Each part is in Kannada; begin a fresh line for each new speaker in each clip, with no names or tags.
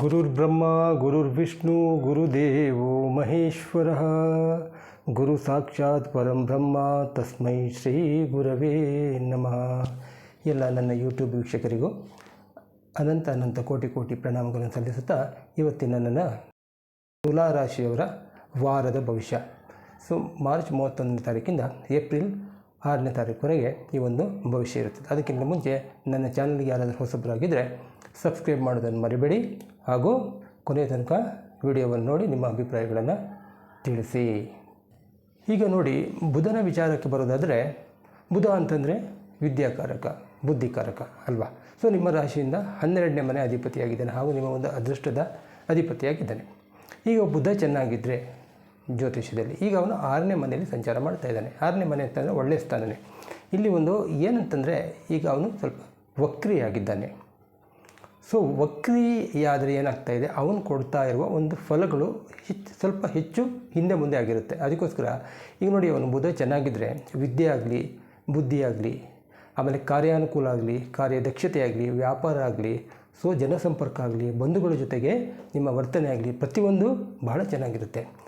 ಗುರುರ್ಬ್ರಹ್ಮ ಗುರುರ್ವಿಷ್ಣು ಗುರುದೇವೋ ಮಹೇಶ್ವರ ಗುರು ಸಾಕ್ಷಾತ್ ಪರಂ ಬ್ರಹ್ಮ ತಸ್ಮೈ ಶ್ರೀ ಗುರವೇ ನಮಃ ಎಲ್ಲ ನನ್ನ ಯೂಟ್ಯೂಬ್ ವೀಕ್ಷಕರಿಗೂ ಅನಂತ ಅನಂತ ಕೋಟಿ ಕೋಟಿ ಪ್ರಣಾಮಗಳನ್ನು ಸಲ್ಲಿಸುತ್ತಾ ಇವತ್ತಿನ ನನ್ನ ತುಲಾರಾಶಿಯವರ ವಾರದ ಭವಿಷ್ಯ. ಸೊ ಮಾರ್ಚ್ ಮೂವತ್ತೊಂದನೇ ತಾರೀಕಿಂದ ಏಪ್ರಿಲ್ ಆರನೇ ತಾರೀಕುವರೆಗೆ ಈ ಒಂದು ಭವಿಷ್ಯ ಇರುತ್ತದೆ. ಅದಕ್ಕಿಂತ ಮುಂಚೆ ನನ್ನ ಚಾನಲ್ಗೆ ಯಾರಾದರೂ ಹೊಸಬರಾಗಿದ್ದರೆ ಸಬ್ಸ್ಕ್ರೈಬ್ ಮಾಡೋದನ್ನು ಮರಿಬೇಡಿ ಹಾಗೂ ಕೊನೆಯ ತನಕ ವಿಡಿಯೋವನ್ನು ನೋಡಿ ನಿಮ್ಮ ಅಭಿಪ್ರಾಯಗಳನ್ನು ತಿಳಿಸಿ. ಈಗ ನೋಡಿ, ಬುಧನ ವಿಚಾರಕ್ಕೆ ಬರೋದಾದರೆ, ಬುಧ ಅಂತಂದರೆ ವಿದ್ಯಾಕಾರಕ, ಬುದ್ಧಿಕಾರಕ ಅಲ್ವಾ? ಸೊ ನಿಮ್ಮ ರಾಶಿಯಿಂದ ಹನ್ನೆರಡನೇ ಮನೆ ಅಧಿಪತಿಯಾಗಿದ್ದಾನೆ ಹಾಗೂ ನಿಮ್ಮ ಒಂದು ಅದೃಷ್ಟದ ಅಧಿಪತಿಯಾಗಿದ್ದಾನೆ. ಈಗ ಬುಧ ಚೆನ್ನಾಗಿದ್ದರೆ ಜ್ಯೋತಿಷ್ಯದಲ್ಲಿ. ಈಗ ಅವನು ಆರನೇ ಮನೆಯಲ್ಲಿ ಸಂಚಾರ ಮಾಡ್ತಾ ಇದ್ದಾನೆ. ಆರನೇ ಮನೆ ಅಂತಂದರೆ ಒಳ್ಳೆಯ ಸ್ಥಾನನೇ. ಇಲ್ಲಿ ಒಂದು ಏನಂತಂದರೆ ಈಗ ಅವನು ಸ್ವಲ್ಪ ವಕ್ರಿಯಾಗಿದ್ದಾನೆ. ಸೊ ವಕ್ರಿಯಾದರೆ ಏನಾಗ್ತಾ ಇದೆ? ಅವನು ಕೊಡ್ತಾ ಇರುವ ಒಂದು ಫಲಗಳು ಹೆಚ್ಚು ಸ್ವಲ್ಪ ಹೆಚ್ಚು ಹಿಂದೆ ಮುಂದೆ ಆಗಿರುತ್ತೆ. ಅದಕ್ಕೋಸ್ಕರ ಈಗ ನೋಡಿ, ಅವನು ಬುಧ ಚೆನ್ನಾಗಿದ್ದರೆ ವಿದ್ಯೆ ಆಗಲಿ, ಬುದ್ಧಿ ಆಗಲಿ, ಆಮೇಲೆ ಕಾರ್ಯಾನುಕೂಲ ಆಗಲಿ, ಕಾರ್ಯದಕ್ಷತೆ ಆಗಲಿ, ವ್ಯಾಪಾರ ಆಗಲಿ, ಸೊ, ಜನಸಂಪರ್ಕ ಆಗಲಿ, ಬಂಧುಗಳ ಜೊತೆಗೆ ನಿಮ್ಮ ವರ್ತನೆ ಆಗಲಿ ಪ್ರತಿಯೊಂದು ಬಹಳ ಚೆನ್ನಾಗಿರುತ್ತೆ.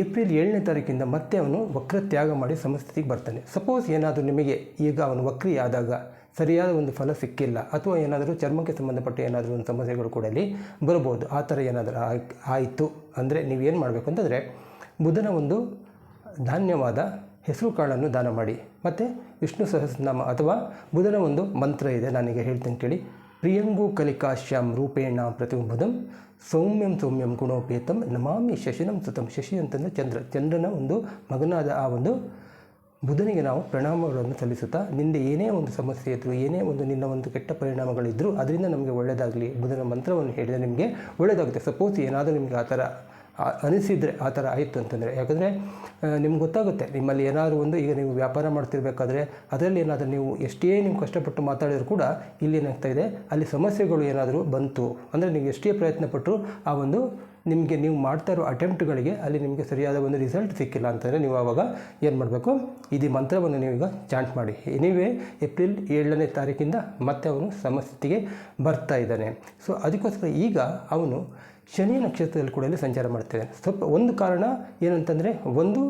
ಏಪ್ರಿಲ್ ಏಳನೇ ತಾರೀಕಿಂದ ಮತ್ತೆ ಅವನು ವಕ್ರ ತ್ಯಾಗ ಮಾಡಿ ಸಮಸ್ಥಿತಿಗೆ ಬರ್ತಾನೆ. ಸಪೋಸ್ ಏನಾದರೂ ನಿಮಗೆ ಈಗ ಅವನು ವಕ್ರಿ ಆದಾಗ ಸರಿಯಾದ ಒಂದು ಫಲ ಸಿಕ್ಕಿಲ್ಲ, ಅಥವಾ ಏನಾದರೂ ಚರ್ಮಕ್ಕೆ ಸಂಬಂಧಪಟ್ಟ ಏನಾದರೂ ಒಂದು ಸಮಸ್ಯೆಗಳು ಕೂಡ ಇಲ್ಲಿ ಬರ್ಬೋದು ಆ ಥರ ಏನಾದರೂ ಆಯಿತು ಅಂದರೆ ನೀವೇನು ಮಾಡಬೇಕು ಅಂತಂದರೆ ಬುಧನ ಒಂದು ಧಾನ್ಯವಾದ ಹೆಸರು ಕಾಳನ್ನು ದಾನ ಮಾಡಿ. ಮತ್ತು ವಿಷ್ಣು ಸಹಸ್ರನಾಮ ಅಥವಾ ಬುಧನ ಒಂದು ಮಂತ್ರ ಇದೆ ನಾನೀಗ ಹೇಳ್ತೀನಿ ಕೇಳಿ. ಪ್ರಿಯಂಗು ಕಲಿಕಾಶ್ಯಾಂ ರೂಪೇಣ ಪ್ರತಿಬಿಂಬದಂ, ಸೌಮ್ಯಂ ಸೌಮ್ಯಂ ಗುಣೋಪೇತಂ, ನಮಾಮಿ ಶಶಿನಂ ಸುತಂ ಶಶಿ ಅಂತಂದರೆ ಚಂದ್ರ. ಚಂದ್ರನ ಒಂದು ಮಗನಾದ ಆ ಒಂದು ಬುಧನಿಗೆ ನಾವು ಪ್ರಣಾಮಗಳನ್ನು ಸಲ್ಲಿಸುತ್ತಾ, ನಿಂದೆ ಏನೇ ಒಂದು ಸಮಸ್ಯೆ ಇದ್ದರೂ ಏನೇ ಒಂದು ನಿನ್ನ ಒಂದು ಕೆಟ್ಟ ಪರಿಣಾಮಗಳಿದ್ದರೂ ಅದರಿಂದ ನಮಗೆ ಒಳ್ಳೆಯದಾಗಲಿ ಬುಧನ ಮಂತ್ರವನ್ನು ಹೇಳಿದರೆ ನಿಮಗೆ ಒಳ್ಳೆಯದಾಗುತ್ತೆ ಸಪೋಸ್ ಏನಾದರೂ ನಿಮಗೆ ಆ ಥರ ಅನಿಸಿದರೆ ಆ ಥರ ಆಯಿತು ಅಂತಂದರೆ. ಯಾಕಂದರೆ ನಿಮ್ಗೆ ಗೊತ್ತಾಗುತ್ತೆ, ನಿಮ್ಮಲ್ಲಿ ಏನಾದರೂ ಒಂದು ಈಗ ನೀವು ವ್ಯಾಪಾರ ಮಾಡ್ತಿರ್ಬೇಕಾದ್ರೆ ಅದರಲ್ಲಿ ಏನಾದರೂ ನೀವು ಎಷ್ಟೇ ನೀವು ಕಷ್ಟಪಟ್ಟು ಮಾತಾಡಿದ್ರು ಕೂಡ ಇಲ್ಲಿ ಏನಾಗ್ತಾ ಇದೆ, ಅಲ್ಲಿ ಸಮಸ್ಯೆಗಳು ಏನಾದರೂ ಬಂತು ಅಂದರೆ ನೀವು ಎಷ್ಟೇ ಪ್ರಯತ್ನ ಪಟ್ಟರು ಆ ಒಂದು ನಿಮಗೆ ನೀವು ಮಾಡ್ತಾ ಇರೋ ಅಟೆಂಪ್ಟ್ಗಳಿಗೆ ಅಲ್ಲಿ ನಿಮಗೆ ಸರಿಯಾದ ಒಂದು ರಿಸಲ್ಟ್ ಸಿಕ್ಕಿಲ್ಲ ಅಂತಂದರೆ ನೀವು ಆವಾಗ ಏನು ಮಾಡಬೇಕು, ಇದು ಮಂತ್ರವನ್ನು ನೀವೀಗ ಚಾಂಟ್ ಮಾಡಿ. ಎನಿವೇ, ಏಪ್ರಿಲ್ ಏಳನೇ ತಾರೀಕಿಂದ ಮತ್ತೆ ಅವನು ಸಮಸ್ಥಿತಿಗೆ ಬರ್ತಾ ಇದ್ದಾನೆ. ಸೊ ಅದಕ್ಕೋಸ್ಕರ ಈಗ ಅವನು ಶನಿ ನಕ್ಷತ್ರದಲ್ಲಿ ಕೂಡ ಇಲ್ಲಿ ಸಂಚಾರ ಮಾಡ್ತೇವೆ ಸ್ವಲ್ಪ ಒಂದು ಕಾರಣ ಏನಂತಂದರೆ, ಒಂದು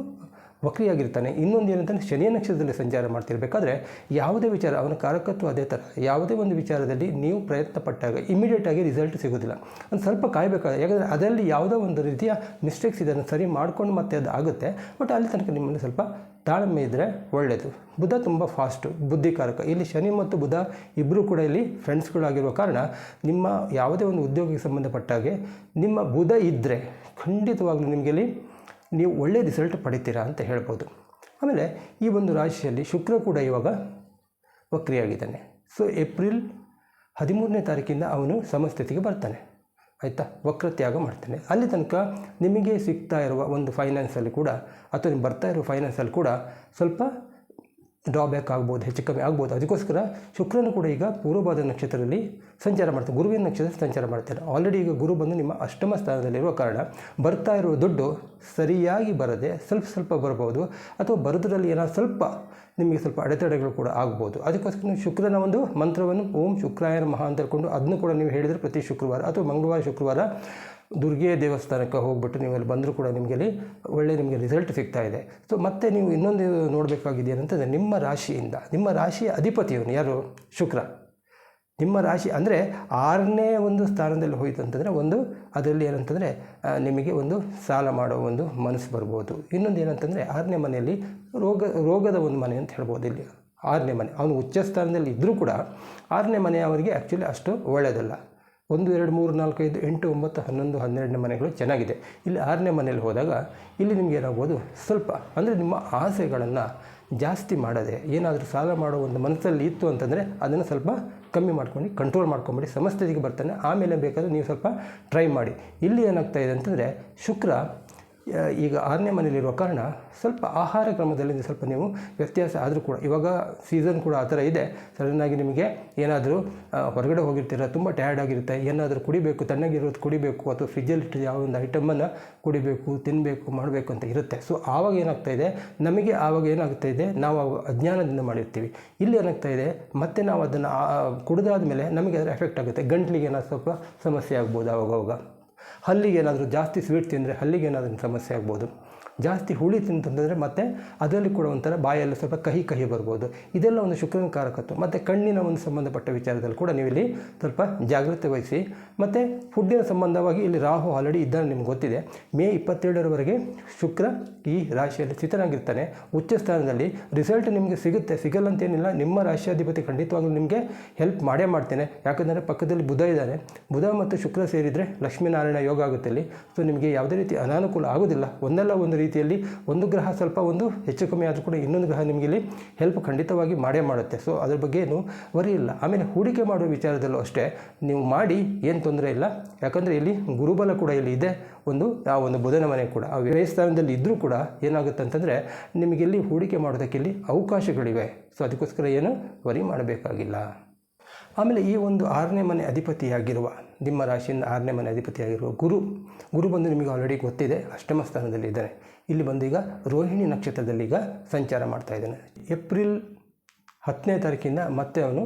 ವಕ್ರಿಯಾಗಿರ್ತಾನೆ. ಇನ್ನೊಂದು ಏನಂತಂದರೆ, ಶನಿಯ ನಕ್ಷತ್ರದಲ್ಲಿ ಸಂಚಾರ ಮಾಡ್ತಿರಬೇಕಾದ್ರೆ, ಯಾವುದೇ ವಿಚಾರ, ಅವನ ಕಾರಕತ್ವ ಅದೇ ಥರ ಯಾವುದೇ ಒಂದು ವಿಚಾರದಲ್ಲಿ ನೀವು ಪ್ರಯತ್ನ ಪಟ್ಟಾಗ ಇಮಿಡಿಯೇಟಾಗಿ ರಿಸಲ್ಟ್ ಸಿಗೋದಿಲ್ಲ. ಒಂದು ಸ್ವಲ್ಪ ಕಾಯಬೇಕಾದ್ರೆ, ಯಾಕಂದರೆ ಅದರಲ್ಲಿ ಯಾವುದೋ ಒಂದು ರೀತಿಯ ಮಿಸ್ಟೇಕ್ಸ್ ಇದನ್ನು ಸರಿ ಮಾಡ್ಕೊಂಡು ಮತ್ತೆ ಅದು ಆಗುತ್ತೆ. ಬಟ್ ಅಲ್ಲಿ ತನಕ ನಿಮ್ಮನ್ನು ಸ್ವಲ್ಪ ತಾಳ್ಮೆ ಇದ್ದರೆ ಒಳ್ಳೆಯದು ಬುಧ ತುಂಬ ಫಾಸ್ಟು ಬುದ್ಧಿಕಾರಕ. ಇಲ್ಲಿ ಶನಿ ಮತ್ತು ಬುಧ ಇಬ್ಬರೂ ಕೂಡ ಇಲ್ಲಿ ಫ್ರೆಂಡ್ಸ್ಗಳಾಗಿರುವ ಕಾರಣ ನಿಮ್ಮ ಯಾವುದೇ ಒಂದು ಉದ್ಯೋಗಕ್ಕೆ ಸಂಬಂಧಪಟ್ಟಾಗೆ ನಿಮ್ಮ ಬುಧ ಇದ್ದರೆ ಖಂಡಿತವಾಗ್ಲೂ ನಿಮಗೆ ಇಲ್ಲಿ ನೀವು ಒಳ್ಳೆಯ ರಿಸಲ್ಟ್ ಪಡಿತೀರಾ ಅಂತ ಹೇಳ್ಬೋದು. ಆಮೇಲೆ ಈ ಒಂದು ರಾಶಿಯಲ್ಲಿ ಶುಕ್ರ ಕೂಡ ಇವಾಗ ವಕ್ರಿಯಾಗಿದ್ದಾನೆ. ಸೊ ಏಪ್ರಿಲ್ ಹದಿಮೂರನೇ ತಾರೀಕಿಂದ ಅವನು ಸಮಸ್ಥಿತಿಗೆ ಬರ್ತಾನೆ. ಆಯಿತಾ? ವಕ್ರತ್ಯಾಗ ಮಾಡ್ತಾನೆ. ಅಲ್ಲಿ ತನಕ ನಿಮಗೆ ಸಿಗ್ತಾ ಇರುವ ಒಂದು ಫೈನಾನ್ಸಲ್ಲಿ ಕೂಡ, ಅಥವಾ ನಿಮ್ಗೆ ಬರ್ತಾ ಇರೋ ಫೈನಾನ್ಸಲ್ಲಿ ಕೂಡ ಸ್ವಲ್ಪ ಡ್ರಾಬ್ಯಾಕ್ ಆಗ್ಬೋದು, ಹೆಚ್ಚು ಕಮ್ಮಿ ಆಗ್ಬೋದು. ಅದಕ್ಕೋಸ್ಕರ ಶುಕ್ರನು ಕೂಡ ಈಗ ಪೂರ್ವಭಾದ ನಕ್ಷತ್ರದಲ್ಲಿ ಸಂಚಾರ ಮಾಡ್ತಾರೆ ಗುರುವಿನ ನಕ್ಷತ್ರ ಸಂಚಾರ ಮಾಡ್ತಾರೆ ಆಲ್ರೆಡಿ ಈಗ ಗುರು ಬಂದು ನಿಮ್ಮ ಅಷ್ಟಮ ಸ್ಥಾನದಲ್ಲಿರುವ ಕಾರಣ ಬರ್ತಾ ಇರುವ ದುಡ್ಡು ಸರಿಯಾಗಿ ಬರದೆ ಸ್ವಲ್ಪ ಸ್ವಲ್ಪ ಬರಬಹುದು, ಅಥವಾ ಬರೋದ್ರಲ್ಲಿ ಏನಾದ್ರು ಸ್ವಲ್ಪ ನಿಮಗೆ ಸ್ವಲ್ಪ ಅಡೆತಡೆಗಳು ಕೂಡ ಆಗ್ಬೋದು. ಅದಕ್ಕೋಸ್ಕರ ನೀವು ಶುಕ್ರನ ಒಂದು ಮಂತ್ರವನ್ನು ಓಂ ಶುಕ್ರಾಯನ ಮಹಾ ಅಂತ ಹೇಳ್ಕೊಂಡು ಅದನ್ನು ಕೂಡ ನೀವು ಹೇಳಿದರೆ ಪ್ರತಿ ಶುಕ್ರವಾರ ಅಥವಾ ಮಂಗಳವಾರ ಶುಕ್ರವಾರ ದುರ್ಗೆ ದೇವಸ್ಥಾನಕ್ಕೆ ಹೋಗ್ಬಿಟ್ಟು ನೀವು ಅಲ್ಲಿ ಬಂದರೂ ಕೂಡ ನಿಮಗೆ ಅಲ್ಲಿ ಒಳ್ಳೆ ನಿಮಗೆ ರಿಸಲ್ಟ್ ಸಿಗ್ತಾ ಇದೆ. ಸೊ ಮತ್ತೆ ನೀವು ಇನ್ನೊಂದು ನೋಡಬೇಕಾಗಿದೆ ಏನಂತಂದರೆ ನಿಮ್ಮ ರಾಶಿಯಿಂದ, ನಿಮ್ಮ ರಾಶಿಯ ಅಧಿಪತಿಯವನು ಯಾರು? ಶುಕ್ರ. ನಿಮ್ಮ ರಾಶಿ ಅಂದರೆ ಆರನೇ ಒಂದು ಸ್ಥಾನದಲ್ಲಿ ಹೋಯಿತು ಅಂತಂದರೆ ಒಂದು, ಅದರಲ್ಲಿ ಏನಂತಂದರೆ ನಿಮಗೆ ಒಂದು ಸಾಲ ಮಾಡೋ ಒಂದು ಮನಸ್ಸು ಬರ್ಬೋದು. ಇನ್ನೊಂದು ಏನಂತಂದರೆ ಆರನೇ ಮನೆಯಲ್ಲಿ ರೋಗ, ರೋಗದ ಒಂದು ಮನೆ ಅಂತ ಹೇಳ್ಬೋದು ಇಲ್ಲಿ. ಆರನೇ ಮನೆ. ಅವನು ಉಚ್ಚ ಸ್ಥಾನದಲ್ಲಿ ಇದ್ದರೂ ಕೂಡ ಆರನೇ ಮನೆ ಅವರಿಗೆ ಆ್ಯಕ್ಚುಲಿ ಅಷ್ಟು ಒಳ್ಳೆಯದಲ್ಲ. ಒಂದು, ಎರಡು, ಮೂರು, ನಾಲ್ಕು, ಐದು, ಎಂಟು, ಒಂಬತ್ತು, ಹನ್ನೊಂದು, ಹನ್ನೆರಡನೇ ಮನೆಗಳು ಚೆನ್ನಾಗಿದೆ. ಇಲ್ಲಿ ಆರನೇ ಮನೇಲಿ ಹೋದಾಗ ಇಲ್ಲಿ ನಿಮಗೆ ಏನಾಗ್ಬೋದು ಸ್ವಲ್ಪ, ಅಂದರೆ ನಿಮ್ಮ ಆಸೆಗಳನ್ನು ಜಾಸ್ತಿ ಮಾಡದೆ ಏನಾದರೂ ಸಾಲ ಮಾಡೋ ಒಂದು ಮನಸ್ಸಲ್ಲಿ ಇತ್ತು ಅಂತಂದರೆ ಅದನ್ನು ಸ್ವಲ್ಪ ಕಮ್ಮಿ ಮಾಡ್ಕೊಂಡು ಕಂಟ್ರೋಲ್ ಮಾಡ್ಕೊಂಬಿಡಿ. ಸಮಸ್ಥಿತಿಗೆ ಬರ್ತಾನೆ, ಆಮೇಲೆ ಬೇಕಾದರೆ ನೀವು ಸ್ವಲ್ಪ ಟ್ರೈ ಮಾಡಿ. ಇಲ್ಲಿ ಏನಾಗ್ತಾ ಇದೆ ಅಂತಂದರೆ ಶುಕ್ರ ಈಗ ಆರನೇ ಮನೆಯಲ್ಲಿರುವ ಕಾರಣ ಸ್ವಲ್ಪ ಆಹಾರ ಕ್ರಮದಲ್ಲಿ ಸ್ವಲ್ಪ ನೀವು ವ್ಯತ್ಯಾಸ ಆದರೂ ಕೂಡ, ಇವಾಗ ಸೀಸನ್ ಕೂಡ ಆ ಥರ ಇದೆ. ಸಡನ್ನಾಗಿ ನಿಮಗೆ ಏನಾದರೂ ಹೊರಗಡೆ ಹೋಗಿರ್ತೀರ, ತುಂಬ ಟಯರ್ಡ್ ಆಗಿರುತ್ತೆ, ಏನಾದರೂ ಕುಡಿಬೇಕು ತಣ್ಣಗಿರೋದು ಕುಡಿಬೇಕು, ಅಥವಾ ಫ್ರಿಜ್ಜಲ್ಲಿ ಯಾವ ಒಂದು ಐಟಮನ್ನು ಕುಡಿಬೇಕು ತಿನ್ನಬೇಕು ಮಾಡಬೇಕು ಅಂತ ಇರುತ್ತೆ. ಸೊ ಆವಾಗ ಏನಾಗ್ತಾ ಇದೆ, ನಮಗೆ ಆವಾಗ ಏನಾಗ್ತಾ ಇದೆ, ನಾವು ಅಜ್ಞಾನದಿಂದ ಮಾಡಿರ್ತೀವಿ. ಇಲ್ಲಿ ಏನಾಗ್ತಾ ಇದೆ, ಮತ್ತೆ ನಾವು ಅದನ್ನು ಕುಡಿದಾದ ಮೇಲೆ ನಮಗೆ ಅದರ ಎಫೆಕ್ಟ್ ಆಗುತ್ತೆ. ಗಂಟ್ಲಿಗೆ ಏನಾದ್ರು ಸ್ವಲ್ಪ ಸಮಸ್ಯೆ ಆಗ್ಬೋದು ಆವಾಗವಾಗ. ಹಲ್ಲಿಗೆ ಏನಾದರೂ ಜಾಸ್ತಿ ಸ್ವೀಟ್ ತಿಂದರೆ ಹಲ್ಲಿಗೆ ಏನಾದರೂ ಸಮಸ್ಯೆ ಆಗ್ಬೋದು. ಜಾಸ್ತಿ ಹುಳಿ ತಿಂತಂದರೆ ಮತ್ತೆ ಅದರಲ್ಲಿ ಕೂಡ ಒಂಥರ ಬಾಯಲ್ಲಿ ಸ್ವಲ್ಪ ಕಹಿ ಕಹಿ ಬರ್ಬೋದು. ಇದೆಲ್ಲ ಒಂದು ಶುಕ್ರನ ಕಾರಕತ್ವ ಮತ್ತು ಕಣ್ಣಿನ ಒಂದು ಸಂಬಂಧಪಟ್ಟ ವಿಚಾರದಲ್ಲಿ ಕೂಡ ನೀವು ಇಲ್ಲಿ ಸ್ವಲ್ಪ ಜಾಗ್ರತೆ ವಹಿಸಿ. ಮತ್ತು ಫುಡ್ಡಿನ ಸಂಬಂಧವಾಗಿ ಇಲ್ಲಿ ರಾಹು ಆಲ್ರೆಡಿ ಇದ್ದಾನೆ ನಿಮ್ಗೆ ಗೊತ್ತಿದೆ. ಮೇ ಇಪ್ಪತ್ತೇಳರವರೆಗೆ ಶುಕ್ರ ಈ ರಾಶಿಯಲ್ಲಿ ಸ್ಥಿತನಾಗಿರ್ತಾನೆ. ಉಚ್ಚ ಸ್ಥಾನದಲ್ಲಿ ರಿಸಲ್ಟ್ ನಿಮಗೆ ಸಿಗುತ್ತೆ. ಸಿಗಲ್ಲ ಅಂತೇನಿಲ್ಲ ನಿಮ್ಮ ರಾಶಿಯಾಧಿಪತಿ ಖಂಡಿತವಾಗಲೂ ನಿಮಗೆ ಹೆಲ್ಪ್ ಮಾಡೇ ಮಾಡ್ತೇನೆ. ಯಾಕಂದರೆ ಪಕ್ಕದಲ್ಲಿ ಬುಧ ಇದ್ದಾನೆ. ಬುಧ ಮತ್ತು ಶುಕ್ರ ಸೇರಿದರೆ ಲಕ್ಷ್ಮೀನಾರಾಯಣ ಯೋಗ ಆಗುತ್ತೆ ಇಲ್ಲಿ ಸೊ ನಿಮಗೆ ಯಾವುದೇ ರೀತಿ ಅನಾನುಕೂಲ ಆಗೋದಿಲ್ಲ. ಒಂದಲ್ಲ ಒಂದು ರೀತಿಯಲ್ಲಿ ಒಂದು ಗ್ರಹ ಸ್ವಲ್ಪ ಒಂದು ಹೆಚ್ಚು ಕಮ್ಮಿ ಆದರೂ ಕೂಡ ಇನ್ನೊಂದು ಗ್ರಹ ನಿಮಗೆ ಇಲ್ಲಿ ಹೆಲ್ಪ್ ಖಂಡಿತವಾಗಿ ಮಾಡೇ ಮಾಡುತ್ತೆ. ಸೊ ಅದ್ರ ಬಗ್ಗೆ ಏನು ವರಿ ಇಲ್ಲ. ಆಮೇಲೆ ಹೂಡಿಕೆ ಮಾಡುವ ವಿಚಾರದಲ್ಲೂ ಅಷ್ಟೇ ನೀವು ಮಾಡಿ ಏನು ತೊಂದರೆ ಇಲ್ಲ. ಯಾಕಂದರೆ ಇಲ್ಲಿ ಗುರುಬಲ ಕೂಡ ಇಲ್ಲಿ ಇದೆ. ಒಂದು, ಆ ಒಂದು ಬುಧನ ಮನೆ ಕೂಡ. ಆ ವ್ಯಯ ಸ್ಥಾನದಲ್ಲಿ ಇದ್ದರೂ ಕೂಡ ಏನಾಗುತ್ತೆ ಅಂತಂದರೆ ನಿಮಗೆ ಇಲ್ಲಿ ಹೂಡಿಕೆ ಮಾಡೋದಕ್ಕೆ ಇಲ್ಲಿ ಅವಕಾಶಗಳಿವೆ. ಸೊ ಅದಕ್ಕೋಸ್ಕರ ಏನು ವರಿ ಮಾಡಬೇಕಾಗಿಲ್ಲ. ಆಮೇಲೆ ಈ ಒಂದು ಆರನೇ ಮನೆ ಅಧಿಪತಿಯಾಗಿರುವ, ನಿಮ್ಮ ರಾಶಿಯಿಂದ ಆರನೇ ಮನೆ ಅಧಿಪತಿಯಾಗಿರುವ ಗುರು ಗುರು ಬಂದು ನಿಮಗೆ ಆಲ್ರೆಡಿ ಗೊತ್ತಿದೆ. ಅಷ್ಟಮ ಸ್ಥಾನದಲ್ಲಿ ಇದ್ದಾನೆ ಇಲ್ಲಿ ಬಂದು ಈಗ ರೋಹಿಣಿ ನಕ್ಷತ್ರದಲ್ಲಿ ಈಗ ಸಂಚಾರ ಮಾಡ್ತಾ ಇದ್ದಾನೆ. ಏಪ್ರಿಲ್ ಹತ್ತನೇ ತಾರೀಕಿಂದ ಮತ್ತೆ ಅವನು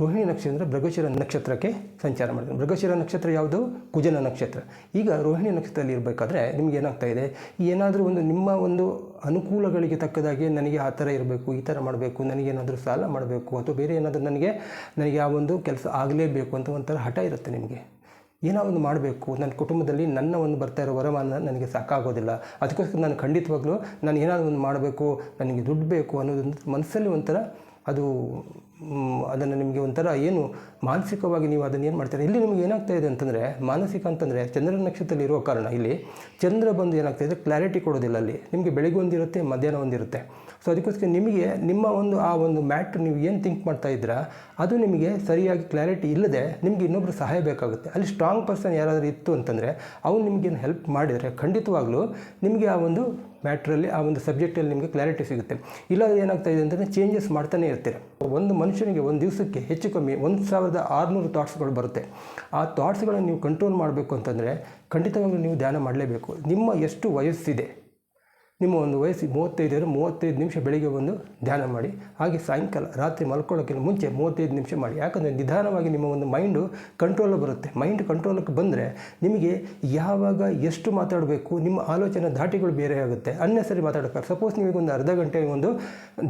ರೋಹಿಣಿ ನಕ್ಷತ್ರ ಮೃಗಶಿರ ನಕ್ಷತ್ರಕ್ಕೆ ಸಂಚಾರ ಮಾಡ್ತಾನೆ. ಮೃಗಶಿರ ನಕ್ಷತ್ರ ಯಾವುದು? ಕುಜನ ನಕ್ಷತ್ರ. ಈಗ ರೋಹಿಣಿ ನಕ್ಷತ್ರದಲ್ಲಿ ಇರಬೇಕಾದ್ರೆ ನಿಮ್ಗೆ ಏನಾಗ್ತಾ ಇದೆ? ಏನಾದರೂ ಒಂದು ನಿಮ್ಮ ಒಂದು ಅನುಕೂಲಗಳಿಗೆ ತಕ್ಕದಾಗಿ ನನಗೆ ಆ ಥರ ಇರಬೇಕು, ಈ ಥರ ಮಾಡಬೇಕು ನನಗೇನಾದರೂ ಸಾಲ ಮಾಡಬೇಕು, ಅಥವಾ ಬೇರೆ ಏನಾದರೂ ನನಗೆ ನನಗೆ ಆ ಒಂದು ಕೆಲಸ ಆಗಲೇಬೇಕು ಅಂತ ಒಂಥರ ಹಠ ಇರುತ್ತೆ ನಿಮಗೆ. ಏನೋ ಒಂದು ಮಾಡಬೇಕು? ನನ್ನ ಕುಟುಂಬದಲ್ಲಿ ನನ್ನ ಒಂದು ಬರ್ತಾ ಇರೋ ವರಮಾನ ನನಗೆ ಸಾಕಾಗೋದಿಲ್ಲ. ಅದಕ್ಕೋಸ್ಕರ ನಾನು ಖಂಡಿತವಾಗ್ಲೂ ನಾನು ಏನಾದರೂ ಒಂದು ಮಾಡಬೇಕು, ನನಗೆ ದುಡ್ಡು ಬೇಕು ಅನ್ನೋದೊಂದು ಮನಸ್ಸಲ್ಲಿ ಒಂಥರ ಅದು ಅದನ್ನು ನಿಮಗೆ ಒಂಥರ ಏನು ಮಾನಸಿಕವಾಗಿ ನೀವು ಅದನ್ನು ಏನು ಮಾಡ್ತಾರೆ? ಇಲ್ಲಿ ನಿಮಗೆ ಏನಾಗ್ತಾ ಇದೆ ಅಂತಂದರೆ, ಮಾನಸಿಕ ಅಂತಂದರೆ ಚಂದ್ರ ನಕ್ಷತ್ರದಲ್ಲಿ ಇರೋ ಕಾರಣ ಇಲ್ಲಿ ಚಂದ್ರ ಬಂದು ಏನಾಗ್ತಾ ಇದೆ? ಕ್ಲಾರಿಟಿ ಕೊಡೋದಿಲ್ಲ ಅಲ್ಲಿ. ನಿಮಗೆ ಬೆಳಿಗ್ಗೆ ಒಂದಿರುತ್ತೆ, ಮಧ್ಯಾಹ್ನ ಒಂದಿರುತ್ತೆ. ಸೊ ಅದಕ್ಕೋಸ್ಕರ ನಿಮಗೆ ನಿಮ್ಮ ಒಂದು ಆ ಒಂದು ಮ್ಯಾಟ್ರ್ ನೀವು ಏನು ಥಿಂಕ್ ಮಾಡ್ತಾ ಇದ್ದೀರಾ, ಅದು ನಿಮಗೆ ಸರಿಯಾಗಿ ಕ್ಲಾರಿಟಿ ಇಲ್ಲದೆ ನಿಮಗೆ ಇನ್ನೊಬ್ಬರು ಸಹಾಯ ಬೇಕಾಗುತ್ತೆ. ಅಲ್ಲಿ ಸ್ಟ್ರಾಂಗ್ ಪರ್ಸನ್ ಯಾರಾದರೂ ಇತ್ತು ಅಂತಂದರೆ ಅವ್ನು ನಿಮಗೇನು ಹೆಲ್ಪ್ ಮಾಡಿದರೆ ಖಂಡಿತವಾಗ್ಲೂ ನಿಮಗೆ ಆ ಒಂದು ಮ್ಯಾಟ್ರಲ್ಲಿ, ಆ ಒಂದು ಸಬ್ಜೆಕ್ಟಲ್ಲಿ ನಿಮಗೆ ಕ್ಲಾರಿಟಿ ಸಿಗುತ್ತೆ. ಇಲ್ಲ ಏನಾಗ್ತಾ ಇದೆ ಅಂತಂದರೆ ಚೇಂಜಸ್ ಮಾಡ್ತಾನೆ ಇರ್ತೀರ. ಒಂದು ಮನುಷ್ಯನಿಗೆ ಒಂದು ದಿವಸಕ್ಕೆ ಹೆಚ್ಚು ಕಮ್ಮಿ ಒಂದು ಸಾವಿರದ ಆರುನೂರು ಥಾಟ್ಸ್ಗಳು ಬರುತ್ತೆ. ಆ ಥಾಟ್ಸ್ಗಳನ್ನು ನೀವು ಕಂಟ್ರೋಲ್ ಮಾಡಬೇಕು ಅಂತಂದರೆ ಖಂಡಿತವಾಗ್ಲೂ ನೀವು ಧ್ಯಾನ ಮಾಡಲೇಬೇಕು. ನಿಮ್ಮ ಎಷ್ಟು ವಯಸ್ಸಿದೆ ನಿಮ್ಮ ಒಂದು ವಯಸ್ಸು ಮೂವತ್ತೈದರ ಮೂವತ್ತೈದು ನಿಮಿಷ ಬೆಳಿಗ್ಗೆ ಬಂದು ಧ್ಯಾನ ಮಾಡಿ, ಹಾಗೆ ಸಾಯಂಕಾಲ ರಾತ್ರಿ ಮಲ್ಕೊಳ್ಳೋಕ್ಕಿಂತ ಮುಂಚೆ ಮೂವತ್ತೈದು ನಿಮಿಷ ಮಾಡಿ. ಯಾಕಂದರೆ ನಿಧಾನವಾಗಿ ನಿಮ್ಮ ಒಂದು ಮೈಂಡು ಕಂಟ್ರೋಲ್ ಬರುತ್ತೆ. ಮೈಂಡ್ ಕಂಟ್ರೋಲಕ್ಕೆ ಬಂದರೆ ನಿಮಗೆ ಯಾವಾಗ ಎಷ್ಟು ಮಾತಾಡಬೇಕು, ನಿಮ್ಮ ಆಲೋಚನೆ ಧಾಟಿಗಳು ಬೇರೆ ಆಗುತ್ತೆ. ಅನ್ನೆಸರಿ ಮಾತಾಡೋಕ್ಕೆ ಸಪೋಸ್ ನಿಮಗೆ ಒಂದು ಅರ್ಧ ಗಂಟೆ ಒಂದು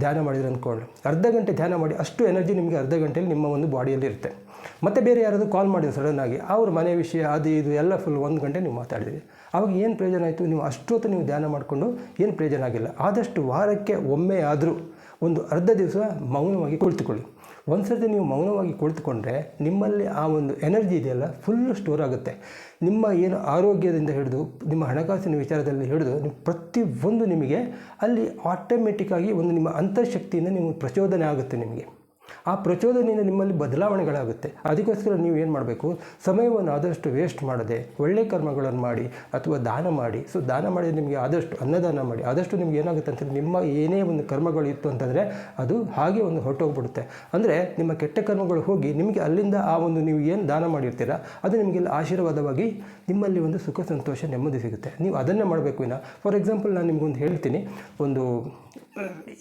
ಧ್ಯಾನ ಮಾಡಿದ್ರೆ ಅಂದ್ಕೊಳ್ಳಿ ಅರ್ಧ ಗಂಟೆ ಧ್ಯಾನ ಮಾಡಿ ಅಷ್ಟು ಎನರ್ಜಿ ನಿಮಗೆ ಅರ್ಧ ಗಂಟೆಯಲ್ಲಿ ನಿಮ್ಮ ಒಂದು ಬಾಡಿಯಲ್ಲಿ ಇರುತ್ತೆ. ಮತ್ತು ಬೇರೆ ಯಾರಾದರೂ ಕಾಲ್ ಮಾಡಿದ್ರು ಸಡನ್ನಾಗಿ ಅವ್ರ ಮನೆ ವಿಷಯ, ಅದು ಇದು ಎಲ್ಲ ಫುಲ್ ಒಂದು ಗಂಟೆ ನೀವು ಮಾತಾಡಿದ್ರಿ. ಅವಾಗ ಏನು ಪ್ರಯೋಜನ ಆಯಿತು? ನೀವು ಅಷ್ಟೊತ್ತು ನೀವು ಧ್ಯಾನ ಮಾಡಿಕೊಂಡು ಏನು ಪ್ರಯೋಜನ ಆಗಿಲ್ಲ. ಆದಷ್ಟು ವಾರಕ್ಕೆ ಒಮ್ಮೆ ಆದರೂ ಒಂದು ಅರ್ಧ ದಿವಸ ಮೌನವಾಗಿ ಕುಳಿತುಕೊಳ್ಳಿ. ಒಂದು ಸರ್ತಿ ನೀವು ಮೌನವಾಗಿ ಕುಳಿತುಕೊಂಡ್ರೆ ನಿಮ್ಮಲ್ಲಿ ಆ ಒಂದು ಎನರ್ಜಿ ಇದೆಯಲ್ಲ ಫುಲ್ಲು ಸ್ಟೋರ್ ಆಗುತ್ತೆ. ನಿಮ್ಮ ಏನು ಆರೋಗ್ಯದಿಂದ ಹಿಡಿದು, ನಿಮ್ಮ ಹಣಕಾಸಿನ ವಿಚಾರದಲ್ಲಿ ಹಿಡಿದು, ನೀವು ಪ್ರತಿಯೊಂದು ನಿಮಗೆ ಅಲ್ಲಿ ಆಟೋಮೆಟಿಕ್ಕಾಗಿ ಒಂದು ನಿಮ್ಮ ಅಂತರ್ಶಕ್ತಿಯಿಂದ ನಿಮಗೆ ಪ್ರಚೋದನೆ ಆಗುತ್ತೆ ನಿಮಗೆ. ಆ ಪ್ರಚೋದನೆಯಿಂದ ನಿಮ್ಮಲ್ಲಿ ಬದಲಾವಣೆಗಳಾಗುತ್ತೆ. ಅದಕ್ಕೋಸ್ಕರ ನೀವು ಏನು ಮಾಡಬೇಕು? ಸಮಯವನ್ನು ಆದಷ್ಟು ವೇಸ್ಟ್ ಮಾಡದೆ ಒಳ್ಳೆಯ ಕರ್ಮಗಳನ್ನು ಮಾಡಿ ಅಥವಾ ದಾನ ಮಾಡಿ. ಸೊ ದಾನ ಮಾಡಿದರೆ ನಿಮಗೆ ಆದಷ್ಟು ಅನ್ನದಾನ ಮಾಡಿ. ಆದಷ್ಟು ನಿಮ್ಗೆ ಏನಾಗುತ್ತೆ ಅಂತಂದರೆ ನಿಮ್ಮ ಏನೇ ಒಂದು ಕರ್ಮಗಳು ಇತ್ತು ಅಂತಂದರೆ ಅದು ಹಾಗೆ ಒಂದು ಹೊರಟೋಗ್ಬಿಡುತ್ತೆ. ಅಂದರೆ ನಿಮ್ಮ ಕೆಟ್ಟ ಕರ್ಮಗಳು ಹೋಗಿ ನಿಮಗೆ ಅಲ್ಲಿಂದ ಆ ಒಂದು ನೀವು ಏನು ದಾನ ಮಾಡಿರ್ತೀರ, ಅದು ನಿಮಗೆ ಆಶೀರ್ವಾದವಾಗಿ ನಿಮ್ಮಲ್ಲಿ ಒಂದು ಸುಖ, ಸಂತೋಷ ನೆಮ್ಮದಿ ಸಿಗುತ್ತೆ. ನೀವು ಅದನ್ನೇ ಮಾಡಬೇಕು ಇನ್ನು ಫಾರ್ ಎಕ್ಸಾಂಪಲ್ ನಾನು ನಿಮಗೊಂದು ಹೇಳ್ತೀನಿ. ಒಂದು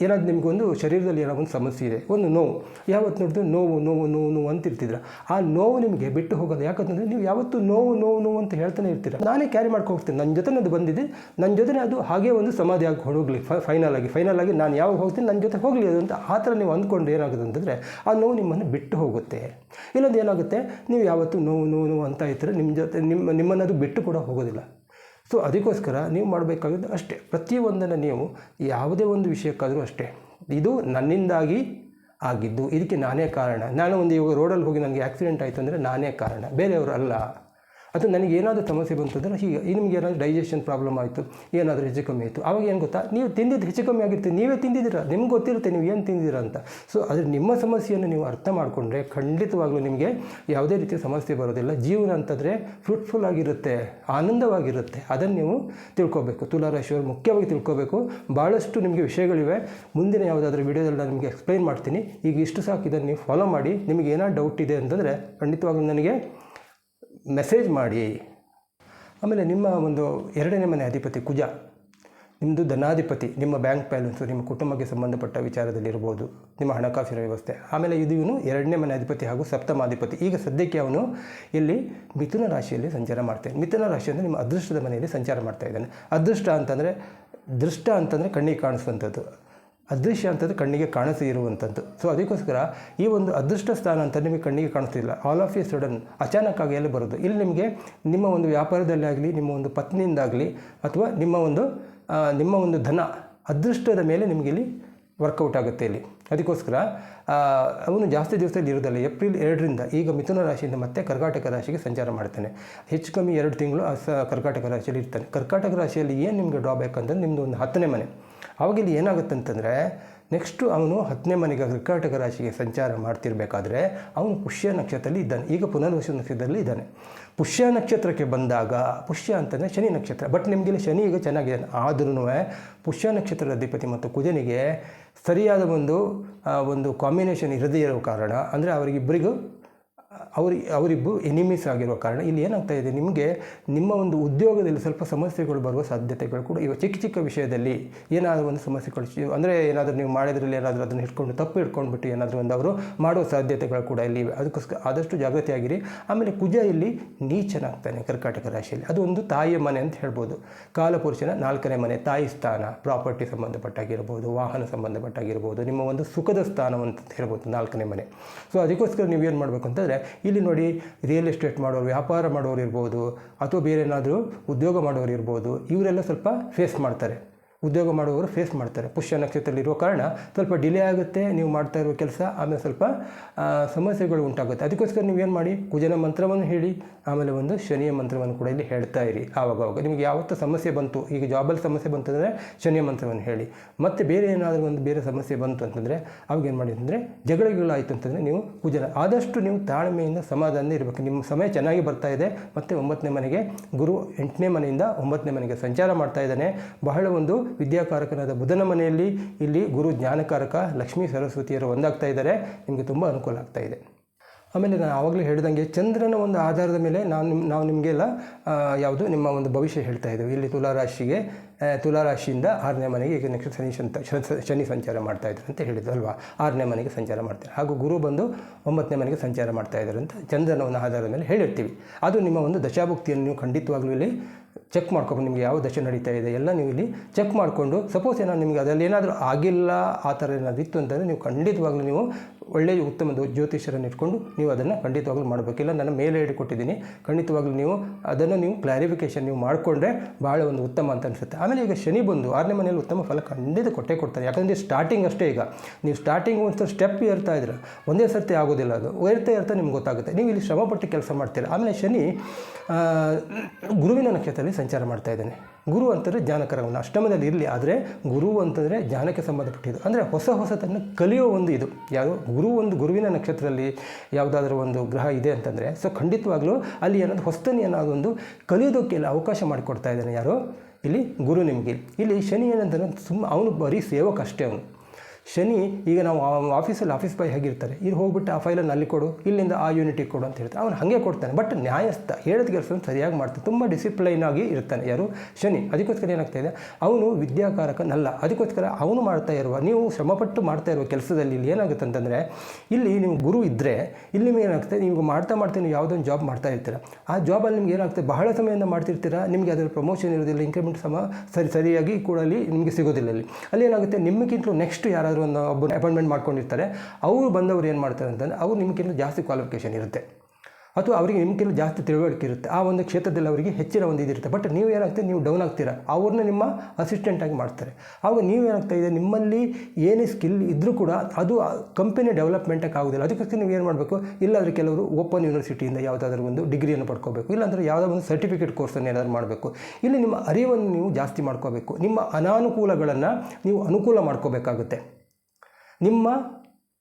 ಏನಾದ್ರು ನಿಮಗೊಂದು ಶರೀರದಲ್ಲಿ ಏನೋ ಒಂದು ಸಮಸ್ಯೆ ಇದೆ, ಒಂದು ನೋವು. ಯಾವತ್ತು ನೋಡಿದ್ರೆ ನೋವು ನೋವು ನೋವು ನೋವು ಅಂತಿರ್ತಿದ್ರ ಆ ನೋವು ನಿಮಗೆ ಬಿಟ್ಟು ಹೋಗೋದು ಯಾಕಂತಂದರೆ ನೀವು ಯಾವತ್ತು ನೋವು ನೋವು ನೋವು ಅಂತ ಹೇಳ್ತಾನೆ ಇರ್ತೀರ. ನಾನೇ ಕ್ಯಾರಿ ಮಾಡ್ಕೊ ಹೋಗ್ತೀನಿ ನನ್ನ ಜೊತೆ ಅದು ಬಂದಿದೆ. ನನ್ನ ಜೊತೆ ಅದು ಹಾಗೆ ಒಂದು ಸಮಾಧಿ ಆಗಿ ಹೋಗಲಿ ಫೈನಲ್ ಆಗಿ ಫೈನಲ್ ಆಗಿ ನಾನು ಯಾವಾಗ ಹೋಗ್ತೀನಿ ನನ್ನ ಜೊತೆ ಹೋಗಲಿ ಅದು ಅಂತ ಆ ಥರ ನೀವು ಅಂದ್ಕೊಂಡು ಏನಾಗುತ್ತೆ ಅಂತಂದರೆ ಆ ನೋವು ನಿಮ್ಮನ್ನು ಬಿಟ್ಟು ಹೋಗುತ್ತೆ. ಇಲ್ಲೊಂದು ಏನಾಗುತ್ತೆ? ನೀವು ಯಾವತ್ತು ನೋವು ನೋವು ನೋವು ಅಂತ ಇರ್ತೀರ ನಿಮ್ಮ ಜೊತೆ ನಿಮ್ಮ ನಿಮ್ಮನ್ನು ಅದು ಬಿಟ್ಟು ಕೂಡ ಹೋಗೋದಿಲ್ಲ. ಸೊ ಅದಕ್ಕೋಸ್ಕರ ನೀವು ಮಾಡಬೇಕಾಗಿದ್ದು ಅಷ್ಟೇ. ಪ್ರತಿಯೊಂದನ್ನು ನೀವು ಯಾವುದೇ ಒಂದು ವಿಷಯಕ್ಕಾದರೂ ಅಷ್ಟೇ. ಇದು ನನ್ನಿಂದಾಗಿ ಆಗಿದ್ದು, ಇದಕ್ಕೆ ನಾನೇ ಕಾರಣ. ನಾನು ಒಂದು ಇವಾಗ ರೋಡಲ್ಲಿ ಹೋಗಿ ನನಗೆ ಆಕ್ಸಿಡೆಂಟ್ ಆಯಿತು ಅಂದರೆ ನಾನೇ ಕಾರಣ. ಬೇರೆಯವರು ಅಲ್ಲ. ಅದು ನನಗೆ ಏನಾದರೂ ಸಮಸ್ಯೆ ಬಂತು ಅಂದರೆ ಹೀಗೆ ನಿಮಗೆ ಏನಾದರೂ ಡೈಜೆಷನ್ ಪ್ರಾಬ್ಲಮ್ ಆಯಿತು, ಏನಾದರೂ ಹೆಚ್ಚು ಕಮ್ಮಿ ಆಯಿತು, ಅವಾಗ ಏನು ಗೊತ್ತಾ? ನೀವು ತಿಂದಿದ್ದು ಹೆಚ್ಚು ಕಮ್ಮಿ ಆಗಿರ್ತೀವಿ ನೀವೇ ತಿಂದಿದ್ದೀರಾ? ನಿಮ್ಗೆ ಗೊತ್ತಿರುತ್ತೆ, ನೀವು ಏನು ತಿಂದಿದ್ದೀರಾ ಅಂತ. ಸೊ ಅದ್ರ ನಿಮ್ಮ ಸಮಸ್ಯೆಯನ್ನು ನೀವು ಅರ್ಥ ಮಾಡಿಕೊಂಡ್ರೆ ಖಂಡಿತವಾಗ್ಲೂ ನಿಮಗೆ ಯಾವುದೇ ರೀತಿಯ ಸಮಸ್ಯೆ ಬರೋದಿಲ್ಲ. ಜೀವನ ಅಂತಂದರೆ ಫ್ರೂಟ್ಫುಲ್ ಆಗಿರುತ್ತೆ, ಆನಂದವಾಗಿರುತ್ತೆ. ಅದನ್ನು ನೀವು ತಿಳ್ಕೊಬೇಕು. ತುಲಾರಾಶಿಯವರು ಮುಖ್ಯವಾಗಿ ತಿಳ್ಕೊಬೇಕು. ಭಾಳಷ್ಟು ನಿಮಗೆ ವಿಷಯಗಳಿವೆ. ಮುಂದಿನ ಯಾವುದಾದ್ರೂ ವಿಡಿಯೋದಲ್ಲಿ ನಾನು ನಿಮಗೆ ಎಕ್ಸ್ಪ್ಲೈನ್ ಮಾಡ್ತೀನಿ. ಈಗ ಇಷ್ಟು ಸಾಕು, ಇದನ್ನು ನೀವು ಫಾಲೋ ಮಾಡಿ. ನಿಮಗೆ ಏನಾದ್ರು ಡೌಟ್ ಇದೆ ಅಂತಂದರೆ ಖಂಡಿತವಾಗ್ಲೂ ನನಗೆ ಮೆಸೇಜ್ ಮಾಡಿ, ಆಮೇಲೆ ನಿಮ್ಮ ಒಂದು ಎರಡನೇ ಮನೆ ಅಧಿಪತಿ ಕುಜ ನಿಮ್ಮದು ಧನಾಧಿಪತಿ, ನಿಮ್ಮ ಬ್ಯಾಂಕ್ ಬ್ಯಾಲೆನ್ಸು ನಿಮ್ಮ ಕುಟುಂಬಕ್ಕೆ ಸಂಬಂಧಪಟ್ಟ ವಿಚಾರದಲ್ಲಿರ್ಬೋದು, ನಿಮ್ಮ ಹಣಕಾಸಿನ ವ್ಯವಸ್ಥೆ. ಆಮೇಲೆ ಇದು ಇವನು ಎರಡನೇ ಮನೆ ಅಧಿಪತಿ ಹಾಗೂ ಸಪ್ತಮಾಧಿಪತಿ ಈಗ ಸದ್ಯಕ್ಕೆ ಅವನು ಇಲ್ಲಿ ಮಿಥುನ ರಾಶಿಯಲ್ಲಿ ಸಂಚಾರ ಮಾಡ್ತಾನೆ ಮಿಥುನ ರಾಶಿ ಅಂದರೆ ನಿಮ್ಮ ಅದೃಷ್ಟದ ಮನೆಯಲ್ಲಿ ಸಂಚಾರ ಮಾಡ್ತಾ ಇದ್ದಾನೆ ಅದೃಷ್ಟ ಅಂತಂದರೆ, ದೃಷ್ಟ ಅಂತಂದರೆ ಕಣ್ಣಿಗೆ ಕಾಣಿಸುವಂಥದ್ದು. ಅದೃಶ್ಯ ಅಂಥದ್ದು ಕಣ್ಣಿಗೆ ಕಾಣಿಸಿ ಇರುವಂಥದ್ದು ಸೊ ಅದಕ್ಕೋಸ್ಕರ ಈ ಒಂದು ಅದೃಷ್ಟ ಸ್ಥಾನ ಅಂತ ನಿಮಗೆ ಕಣ್ಣಿಗೆ ಕಾಣಿಸ್ತಿಲ್ಲ. ಆಲ್ ಆಫ್ ಎ ಸಡನ್ ಅಚಾನಕ್ಕಾಗಿ ಎಲ್ಲ ಬರೋದು? ಇಲ್ಲಿ ನಿಮಗೆ ನಿಮ್ಮ ಒಂದು ವ್ಯಾಪಾರದಲ್ಲಿ ಆಗಲಿ, ನಿಮ್ಮ ಒಂದು ಪತ್ನಿಯಿಂದಾಗಲಿ ಅಥವಾ ನಿಮ್ಮ ಒಂದು ನಿಮ್ಮ ಒಂದು ಧನ ಅದೃಷ್ಟದ ಮೇಲೆ ನಿಮಗೆ ಇಲ್ಲಿ ವರ್ಕೌಟ್ ಆಗುತ್ತೆ ಇಲ್ಲಿ. ಅದಕ್ಕೋಸ್ಕರ ಅವನು ಜಾಸ್ತಿ ದಿವಸದಲ್ಲಿ ಇರೋದಲ್ಲ ಏಪ್ರಿಲ್ ಎರಡರಿಂದ ಈಗ ಮಿಥುನ ರಾಶಿಯಿಂದ ಮತ್ತೆ ಕರ್ಕಾಟಕ ರಾಶಿಗೆ ಸಂಚಾರ ಮಾಡ್ತಾನೆ. ಹೆಚ್ಚು ಕಮ್ಮಿ ಎರಡು ತಿಂಗಳು ಕರ್ಕಾಟಕ ರಾಶಿಯಲ್ಲಿ ಇರ್ತಾನೆ. ಕರ್ಕಾಟಕ ರಾಶಿಯಲ್ಲಿ ಏನು ನಿಮಗೆ ಡ್ರಾಬ್ಯಾಕ್ ಅಂತಂದ್ರೆ ನಿಮ್ಮದು ಒಂದು ಹತ್ತನೇ ಮನೆ. ಅವಾಗ ಇಲ್ಲಿ ಏನಾಗುತ್ತೆ ಅಂತಂದರೆ ನೆಕ್ಸ್ಟು ಅವನು ಹತ್ತನೇ ಮನೆಗೆ, ಕರ್ಕಾಟಕ ರಾಶಿಗೆ ಸಂಚಾರ ಮಾಡ್ತಿರ್ಬೇಕಾದ್ರೆ, ಅವನು ಪುಷ್ಯ ನಕ್ಷತ್ರದಲ್ಲಿ ಇದ್ದಾನೆ. ಈಗ ಪುನರ್ವಸು ನಕ್ಷತ್ರದಲ್ಲಿ ಇದ್ದಾನೆ. ಪುಷ್ಯ ನಕ್ಷತ್ರಕ್ಕೆ ಬಂದಾಗ, ಪುಷ್ಯ ಅಂತಂದರೆ ಶನಿ ನಕ್ಷತ್ರ. ಬಟ್ ನಿಮಗೆ ಇಲ್ಲಿ ಶನಿ ಈಗ ಚೆನ್ನಾಗಿದೆ. ಆದ್ರೂ ಪುಷ್ಯ ನಕ್ಷತ್ರದ ಅಧಿಪತಿ ಮತ್ತು ಕುಜನಿಗೆ ಸರಿಯಾದ ಒಂದು ಒಂದು ಕಾಂಬಿನೇಷನ್ ಇರದೇ ಇರೋ ಕಾರಣ, ಅಂದರೆ ಅವರಿಗಿಬ್ಬರಿಗೂ ಅವ್ರಿ, ಅವರಿಬ್ಬರು ಎನಿಮೀಸ್ ಆಗಿರುವ ಕಾರಣ ಇಲ್ಲಿ ಏನಾಗ್ತಾ ಇದೆ? ನಿಮಗೆ ನಿಮ್ಮ ಒಂದು ಉದ್ಯೋಗದಲ್ಲಿ ಸ್ವಲ್ಪ ಸಮಸ್ಯೆಗಳು ಬರುವ ಸಾಧ್ಯತೆಗಳು ಕೂಡ ಇವಾಗ ಚಿಕ್ಕ ಚಿಕ್ಕ ವಿಷಯದಲ್ಲಿ ಏನಾದರೂ ಒಂದು ಸಮಸ್ಯೆಗಳು ಅಂದರೆ ಏನಾದರೂ ನೀವು ಮಾಡಿದ್ರಲ್ಲಿ ಏನಾದರೂ ಅದನ್ನು ಹಿಡ್ಕೊಂಡು ತಪ್ಪು ಹಿಡ್ಕೊಂಡ್ಬಿಟ್ಟು ಏನಾದರೂ ಒಂದು ಅವರು ಮಾಡುವ ಸಾಧ್ಯತೆಗಳು ಕೂಡ ಇಲ್ಲಿ ಅದಕ್ಕೋಸ್ಕರ ಆದಷ್ಟು ಜಾಗೃತಿಯಾಗಿರಿ ಆಮೇಲೆ ಕುಜ ಇಲ್ಲಿ ನೀಚನಾಗ್ತಾನೆ ಕರ್ಕಾಟಕ ರಾಶಿಯಲ್ಲಿ. ಅದು ಒಂದು ತಾಯಿಯ ಮನೆ ಅಂತ ಹೇಳ್ಬೋದು. ಕಾಲಪುರುಷನ ನಾಲ್ಕನೇ ಮನೆ, ತಾಯಿ ಸ್ಥಾನ ಪ್ರಾಪರ್ಟಿ ಸಂಬಂಧಪಟ್ಟಾಗಿರ್ಬೋದು, ವಾಹನ ಸಂಬಂಧಪಟ್ಟಾಗಿರ್ಬೋದು, ನಿಮ್ಮ ಒಂದು ಸುಖದ ಸ್ಥಾನ ಅಂತ ಹೇಳ್ಬೋದು ನಾಲ್ಕನೇ ಮನೆ. ಸೊ ಅದಕ್ಕೋಸ್ಕರ ನೀವು ಏನು ಮಾಡಬೇಕು ಅಂತಂದರೆ ಇಲ್ಲಿ ನೋಡಿ ರಿಯಲ್ ಎಸ್ಟೇಟ್ ಮಾಡೋರು, ವ್ಯಾಪಾರ ಮಾಡೋರು ಇರ್ಬೋದು, ಅಥವಾ ಬೇರೆ ಏನಾದರೂ ಉದ್ಯೋಗ ಮಾಡೋರು ಇರ್ಬೋದು, ಇವರೆಲ್ಲ ಸ್ವಲ್ಪ ಫೇಸ್ ಮಾಡ್ತಾರೆ. ಉದ್ಯೋಗ ಮಾಡುವವರು ಫೇಸ್ ಮಾಡ್ತಾರೆ. ಪುಷ್ಯ ನಕ್ಷತ್ರದಲ್ಲಿರುವ ಕಾರಣ ಸ್ವಲ್ಪ ಡಿಲೇ ಆಗುತ್ತೆ, ನೀವು ಮಾಡ್ತಾ ಇರುವ ಕೆಲಸ, ಆಮೇಲೆ ಸ್ವಲ್ಪ ಸಮಸ್ಯೆಗಳು ಉಂಟಾಗುತ್ತೆ. ಅದಕ್ಕೋಸ್ಕರ ನೀವೇನು ಮಾಡಿ ಕುಜನ ಮಂತ್ರವನ್ನು ಹೇಳಿ, ಆಮೇಲೆ ಒಂದು ಶನಿಯ ಮಂತ್ರವನ್ನು ಕೂಡ ಇಲ್ಲಿ ಹೇಳ್ತಾ ಇರಿ ಆವಾಗವಾಗ ನಿಮಗೆ ಯಾವತ್ತೂ ಸಮಸ್ಯೆ ಬಂತು, ಈಗ ಜಾಬಲ್ಲಿ ಸಮಸ್ಯೆ ಬಂತಂದರೆ ಶನಿಯ ಮಂತ್ರವನ್ನು ಹೇಳಿ. ಮತ್ತು ಬೇರೆ ಏನಾದರೂ ಒಂದು ಬೇರೆ ಸಮಸ್ಯೆ ಬಂತು ಅಂತಂದರೆ, ಅವಾಗ ಏನು ಮಾಡಿ ಅಂತಂದರೆ, ಜಗಳಗಳಾಯಿತು ಅಂತಂದರೆ ನೀವು ಕುಜನ ಆದಷ್ಟು ನೀವು ತಾಳ್ಮೆಯಿಂದ ಸಮಾಧಾನ ಇರಬೇಕು. ನಿಮ್ಮ ಸಮಯ ಚೆನ್ನಾಗಿ ಬರ್ತಾ ಇದೆ, ಮತ್ತು ಒಂಬತ್ತನೇ ಮನೆಗೆ ಗುರು ಎಂಟನೇ ಮನೆಯಿಂದ ಒಂಬತ್ತನೇ ಮನೆಗೆ ಸಂಚಾರ ಮಾಡ್ತಾ ಇದ್ದಾನೆ. ಬಹಳ ಒಂದು ವಿದ್ಯಾಕಾರಕನಾದ ಬುಧನ ಮನೆಯಲ್ಲಿ ಇಲ್ಲಿ ಗುರು ಜ್ಞಾನಕಾರಕ ಲಕ್ಷ್ಮೀ ಸರಸ್ವತಿಯರು ಒಂದಾಗ್ತಾ ಇದ್ದಾರೆ. ನಿಮಗೆ ತುಂಬ ಅನುಕೂಲ ಆಗ್ತಾ ಇದೆ. ಆಮೇಲೆ ನಾನು ಆವಾಗಲೇ ಹೇಳಿದಂಗೆ ಚಂದ್ರನ ಒಂದು ಆಧಾರದ ಮೇಲೆ ನಾನು ನಿಮ್ಮ ನಾವು ನಿಮಗೆಲ್ಲ ಯಾವುದು ನಿಮ್ಮ ಒಂದು ಭವಿಷ್ಯ ಹೇಳ್ತಾ ಇದ್ದೇವೆ. ಇಲ್ಲಿ ತುಲಾರಾಶಿಗೆ ತುಲಾರಾಶಿಯಿಂದ ಆರನೇ ಮನೆಗೆ ಈಗ ನೆಕ್ಸ್ಟ್ ಶನಿ ಸಂತ ಶನಿ ಸಂಚಾರ ಮಾಡ್ತಾ ಇದ್ದಾರೆ ಅಂತ ಹೇಳಿದ್ರು ಅಲ್ವಾ? ಆರನೇ ಮನೆಗೆ ಸಂಚಾರ ಮಾಡ್ತಾರೆ. ಹಾಗೂ ಗುರು ಬಂದು ಒಂಬತ್ತನೇ ಮನೆಗೆ ಸಂಚಾರ ಮಾಡ್ತಾ ಇದ್ದಾರೆ ಅಂತ ಚಂದ್ರನ ಒಂದು ಆಧಾರದ ಮೇಲೆ ಹೇಳಿರ್ತೀವಿ. ಅದು ನಿಮ್ಮ ಒಂದು ದಶಾಭುಕ್ತಿಯನ್ನು ನೀವು ಖಂಡಿತವಾಗ್ಲೂ ಇಲ್ಲಿ ಚೆಕ್ ಮಾಡ್ಕೊಂಡು ನಿಮಗೆ ಯಾವ ದಶೆ ನಡೀತಾ ಇದೆ ಎಲ್ಲ ನೀವು ಇಲ್ಲಿ ಚೆಕ್ ಮಾಡಿಕೊಂಡು ಸಪೋಸ್ ಏನೋ ನಿಮಗೆ ಅದರಲ್ಲಿ ಏನಾದರೂ ಆಗಿಲ್ಲ, ಆ ಥರ ಏನಾದರೂ ಇತ್ತು ಅಂತಂದರೆ ನೀವು ಖಂಡಿತವಾಗ್ಲೂ ನೀವು ಒಳ್ಳೆಯ ಉತ್ತಮ ಜ್ಯೋತಿಷರನ್ನು ಇಟ್ಕೊಂಡು ನೀವು ಅದನ್ನು ಖಂಡಿತವಾಗ್ಲೂ ಮಾಡಬೇಕಿಲ್ಲ ನಾನು ಮೇಲೆ ಹೇಳಿಕೊಟ್ಟಿದ್ದೀನಿ ಖಂಡಿತವಾಗ್ಲೂ ನೀವು ಅದನ್ನು ನೀವು ಕ್ಲಾರಿಫಿಕೇಷನ್ ನೀವು ಮಾಡಿಕೊಂಡ್ರೆ ಭಾಳ ಒಂದು ಉತ್ತಮ ಅಂತ ಅನಿಸುತ್ತೆ. ಆಮೇಲೆ ಈಗ ಶನಿ ಬಂದು ಆರನೇ ಮನೆಯಲ್ಲಿ ಉತ್ತಮ ಫಲ ಖಂಡಿತ ಕೊಟ್ಟೇ ಕೊಡ್ತಾರೆ. ಯಾಕಂದರೆ ಸ್ಟಾರ್ಟಿಂಗ್ ಅಷ್ಟೇ ಈಗ. ನೀವು ಸ್ಟಾರ್ಟಿಂಗ್ ಒಂದು ಸ್ಟೆಪ್ ಏರ್ತಾ ಇದ್ರೆ ಒಂದೇ ಸರ್ತಿ ಆಗೋದಿಲ್ಲ ಅದು. ಏರ್ತಾ ಇರ್ತಾ ನಿಮ್ಗೆ ಗೊತ್ತಾಗುತ್ತೆ. ನೀವು ಇಲ್ಲಿ ಶ್ರಮಪಟ್ಟು ಕೆಲಸ ಮಾಡ್ತೀರ. ಆಮೇಲೆ ಶನಿ ಗುರುವಿನ ನಕ್ಷತ್ರದಲ್ಲಿ ಸಂಚಾರ ಮಾಡ್ತಾ ಇದ್ದಾನೆ. ಗುರು ಅಂತಂದರೆ ಜ್ಞಾನಕರವನ್ನು ಅಷ್ಟಮದಲ್ಲಿ ಇರಲಿ, ಆದರೆ ಗುರು ಅಂತಂದರೆ ಜ್ಞಾನಕ್ಕೆ ಸಂಬಂಧಪಟ್ಟಿದ್ದು. ಅಂದರೆ ಹೊಸ ಹೊಸತನ್ನು ಕಲಿಯೋ ಒಂದು ಇದು. ಯಾವುದು? ಗುರು ಒಂದು ಗುರುವಿನ ನಕ್ಷತ್ರದಲ್ಲಿ ಯಾವುದಾದ್ರೂ ಒಂದು ಗ್ರಹ ಇದೆ ಅಂತಂದರೆ, ಸೊ ಖಂಡಿತವಾಗ್ಲೂ ಅಲ್ಲಿ ಏನಾದರೂ ಹೊಸತನ ಒಂದು ಕಲಿಯೋದಕ್ಕೆ ಎಲ್ಲ ಅವಕಾಶ ಮಾಡಿಕೊಡ್ತಾ ಇದ್ದಾನೆ ಯಾರು? ಇಲ್ಲಿ ಗುರು ನಿಮಗೆ. ಇಲ್ಲಿ ಶನಿ ಏನಂತಂದ್ರೆ ಸುಮ್ಮ ಅವನು ಬರೀ ಸೇವಕ ಅಷ್ಟೇ ಅವನು. ಶನಿ, ಈಗ ನಾವು ಆಫೀಸಲ್ಲಿ ಆಫೀಸ್ ಬಾಯ್ ಹೇಗಿರ್ತಾರೆ? ಇಲ್ಲಿ ಹೋಗ್ಬಿಟ್ಟು ಆ ಫೈಲನ್ನು ಅಲ್ಲಿ ಕೊಡು, ಇಲ್ಲಿಂದ ಆ ಯೂನಿಟಿಗೆ ಕೊಡು ಅಂತ ಹೇಳ್ತಾರೆ. ಅವನು ಹಾಗೆ ಕೊಡ್ತಾನೆ. ಬಟ್ ನ್ಯಾಯಸ್ಥ, ಹೇಳಿದ ಕೆಲಸವನ್ನು ಸರಿಯಾಗಿ ಮಾಡ್ತಾನೆ. ತುಂಬ ಡಿಸಿಪ್ಲೈನ್ ಆಗಿ ಇರ್ತಾನೆ ಯಾರು? ಶನಿ. ಅದಕ್ಕೋಸ್ಕರ ಏನಾಗ್ತಾ ಇದೆ? ಅವನು ವಿದ್ಯಾಕಾರಕನಲ್ಲ. ಅದಕ್ಕೋಸ್ಕರ ಅವನು ಮಾಡ್ತಾ ಇರುವ, ನೀವು ಶ್ರಮಪಟ್ಟು ಮಾಡ್ತಾ ಇರುವ ಕೆಲಸದಲ್ಲಿ ಇಲ್ಲಿ ಏನಾಗುತ್ತೆ ಅಂತಂದರೆ, ಇಲ್ಲಿ ನೀವು ಗುರು ಇದ್ದರೆ ಇಲ್ಲಿ ನಿಮ್ಗೆ ಏನಾಗ್ತದೆ ನೀವು ಮಾಡ್ತಾ ಮಾಡ್ತಾ ನೀವು ಯಾವುದೋ ಒಂದು ಜಾಬ್ ಮಾಡ್ತಾ ಇರ್ತೀರ. ಆ ಜಾಬಲ್ಲಿ ನಿಮ್ಗೆ ಏನಾಗ್ತದೆ ಬಹಳ ಸಮಯದಿಂದ ಮಾಡ್ತಿರ್ತೀರ? ನಿಮಗೆ ಅದರ ಪ್ರಮೋಷನ್ ಇರೋದಿಲ್ಲ ಇನ್ಕ್ರಿಮೆಂಟ್ ಸಮ ಸರಿ ಸರಿಯಾಗಿ ಕೂಡ ಅಲ್ಲಿ ನಿಮಗೆ ಸಿಗೋದಿಲ್ಲ ಅಲ್ಲಿ ಅಲ್ಲಿ ಏನಾಗುತ್ತೆ? ನಿಮಗಿಂತಲೂ ನೆಕ್ಸ್ಟ್ ಯಾರಾದರೂ ಒಂದು ಒಬ್ಬರು ಅಪಾಯಿಂಟ್ಮೆಂಟ್ ಮಾಡ್ಕೊಂಡಿರ್ತಾರೆ, ಅವರು ಬಂದವರು ಏನು ಮಾಡ್ತಾರೆ ಅಂತಂದರೆ ಅವ್ರು ನಿಮಗಿಂತ ಜಾಸ್ತಿ ಕ್ವಾಲಿಫಿಕೇಷನ್ ಇರುತ್ತೆ. ಅಥವಾ ಅವರಿಗೆ ನಿಮ್ಗಿಂತ ಜಾಸ್ತಿ ತಿಳುವಳಿಕೆ ಇರುತ್ತೆ. ಆ ಒಂದು ಕ್ಷೇತ್ರದಲ್ಲಿ ಅವರಿಗೆ ಹೆಚ್ಚಿನ ಒಂದು ಇದಿರುತ್ತೆ. ಬಟ್ ನೀವು ಏನಾಗ್ತೀರಿ? ನೀವು ಡೌನ್ ಆಗ್ತೀರಾ. ಅವ್ರನ್ನ ನಿಮ್ಮ ಅಸಿಸ್ಟೆಂಟಾಗಿ ಮಾಡ್ತಾರೆ. ಆವಾಗ ನೀವು ಏನಾಗ್ತಾ ಇದೆ? ನಿಮ್ಮಲ್ಲಿ ಏನೇ ಸ್ಕಿಲ್ ಇದ್ದರೂ ಕೂಡ ಅದು ಕಂಪನಿ ಡೆವಲಪ್ಮೆಂಟಕ್ಕೆ ಆಗೋದಿಲ್ಲ. ಅದಕ್ಕೋಸ್ಕರ ನೀವು ಏನು ಮಾಡಬೇಕು? ಇಲ್ಲಾದರೆ ಕೆಲವರು ಓಪನ್ ಯೂನಿವರ್ಸಿಟಿಯಿಂದ ಯಾವುದಾದ್ರೂ ಒಂದು ಡಿಗ್ರಿಯನ್ನು ಪಡ್ಕೋಬೇಕು. ಇಲ್ಲಾಂದರೆ ಯಾವುದೋ ಒಂದು ಸರ್ಟಿಫಿಕೇಟ್ ಕೋರ್ಸನ್ನು ಏನಾದರೂ ಮಾಡಬೇಕು. ಇಲ್ಲಿ ನಿಮ್ಮ ಅರಿವನ್ನು ನೀವು ಜಾಸ್ತಿ ಮಾಡ್ಕೋಬೇಕು. ನಿಮ್ಮ ಅನಾನುಕೂಲಗಳನ್ನು ನೀವು ಅನುಕೂಲ ಮಾಡ್ಕೋಬೇಕಾಗುತ್ತೆ. ನಿಮ್ಮ